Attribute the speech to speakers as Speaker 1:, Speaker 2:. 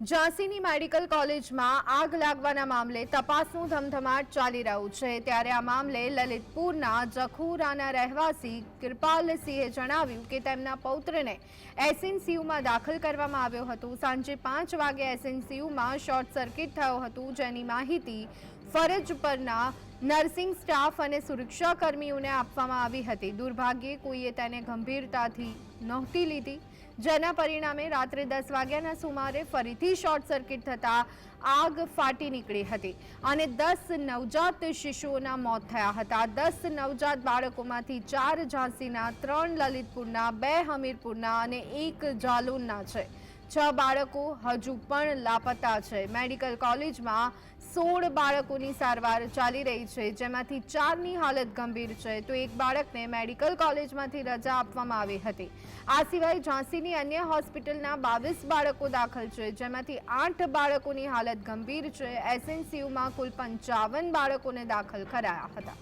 Speaker 1: ઝાંસીની medical કોલેજમાં આગ લાગવાના મામલે તપાસનું ધમધમાટ ચાલી રહ્યું છે. ત્યારે આ મામલે લલિતપુરના જખુરાના રહેવાસી કૃપાલસિંહે જણાવ્યું કે તેમના પૌત્રને એસએનસીયુમાં દાખલ કરવામાં આવ્યો હતો. સાંજે પાંચ વાગે એસએનસીયુમાં શોર્ટ સર્કિટ થયો હતું. જેની માહિતી ફરજ પરના નર્સિંગ સ્ટાફ અને સુરક્ષા કર્મીઓને આપવામાં આવી હતી. દુર્ભાગ્યે કોઈએ તેને ગંભીરતાથી નહોતી લીધી. જેના પરિણામે રાત્રે દસ વાગ્યાના સુમારે ફરીથી શોર્ટ સર્કિટ થતાં આગ ફાટી નીકળી હતી અને દસ નવજાત શિશુઓના મોત થયા હતા. દસ નવજાત બાળકોમાંથી ચાર ઝાંસીના, ત્રણ લલિતપુરના, બે હમીરપુરના અને એક જાલુનના છે. છ બાળકો હજુ પણ લાપતા છે. મેડિકલ કોલેજમાં સોળ બાળકોની સારવાર ચાલી રહી છે, જેમાંથી ચારની હાલત ગંભીર છે. તો એક બાળકને મેડિકલ કોલેજમાંથી રજા આપવામાં આવી હતી. આ સિવાય ઝાંસીની અન્ય હોસ્પિટલના બાવીસ બાળકો દાખલ છે, જેમાંથી આઠ બાળકોની હાલત ગંભીર છે. એસએનસીયુમાં કુલ પંચાવન બાળકોને દાખલ કરાયા હતા.